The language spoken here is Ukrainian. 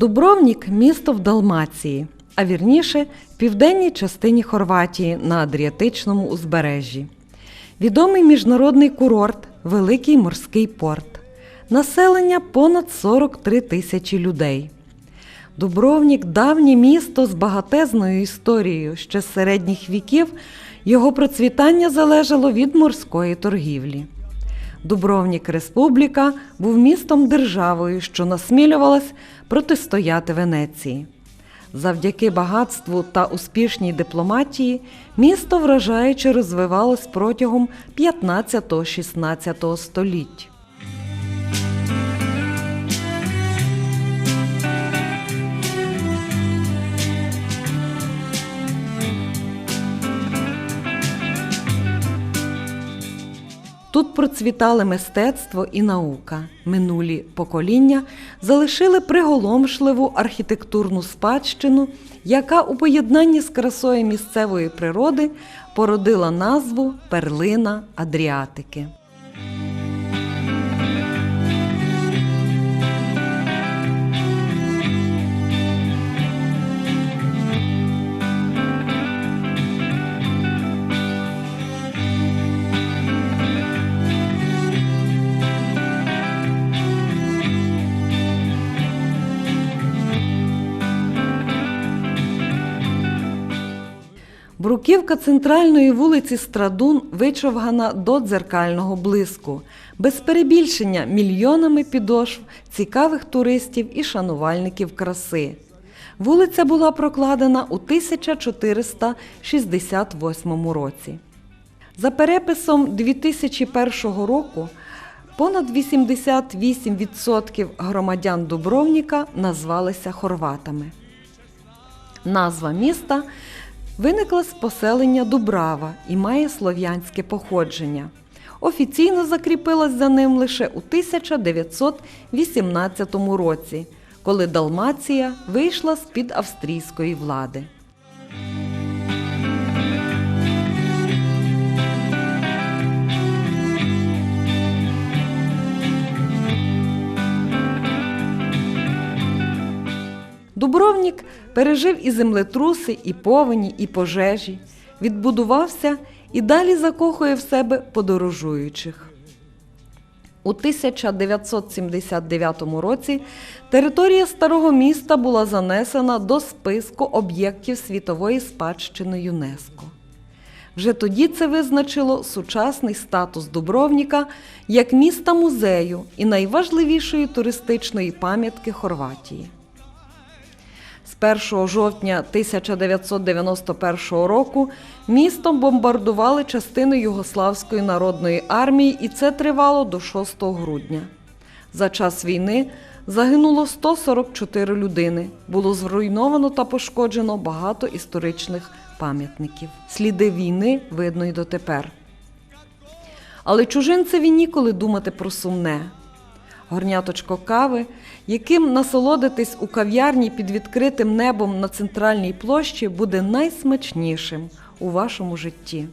Дубровнік місто в Далмації, а вірніше в південній частині Хорватії на Адріатичному узбережжі. Відомий міжнародний курорт, великий морський порт. Населення понад 43 тисячі людей. Дубровнік давнє місто з багатезною історією. Ще з середніх віків його процвітання залежало від морської торгівлі. Дубровнік Республіка був містом державою, що насмілювалась протистояти Венеції. Завдяки багатству та успішній дипломатії місто вражаюче розвивалось протягом 15-16 століть. Тут процвітали мистецтво і наука. Минулі покоління залишили приголомшливу архітектурну спадщину, яка у поєднанні з красою місцевої природи породила назву Перлина Адріатики. Бруківка центральної вулиці Страдун вичовгана до дзеркального блиску, без перебільшення мільйонами підошв, цікавих туристів і шанувальників краси. Вулиця була прокладена у 1468 році. За переписом 2001 року понад 88% громадян Дубровніка назвалися хорватами. Назва міста виникла з поселення Дубрава і має слов'янське походження. Офіційно закріпилась за ним лише у 1918 році, коли Далмація вийшла з-під австрійської влади. Дубровнік пережив і землетруси, і повені, і пожежі, відбудувався і далі закохує в себе подорожуючих. У 1979 році територія старого міста була занесена до списку об'єктів світової спадщини ЮНЕСКО. Вже тоді це визначило сучасний статус Дубровніка як міста музею і найважливішої туристичної пам'ятки Хорватії. З 1 жовтня 1991 року містом бомбардували частини Югославської народної армії, і це тривало до 6 грудня. За час війни загинуло 144 людини. Було зруйновано та пошкоджено багато історичних пам'ятників. Сліди війни видно й дотепер. Але чужинцеві ніколи думати про сумне горняточко кави, яким насолодитись у кав'ярні під відкритим небом на центральній площі буде найсмачнішим у вашому житті.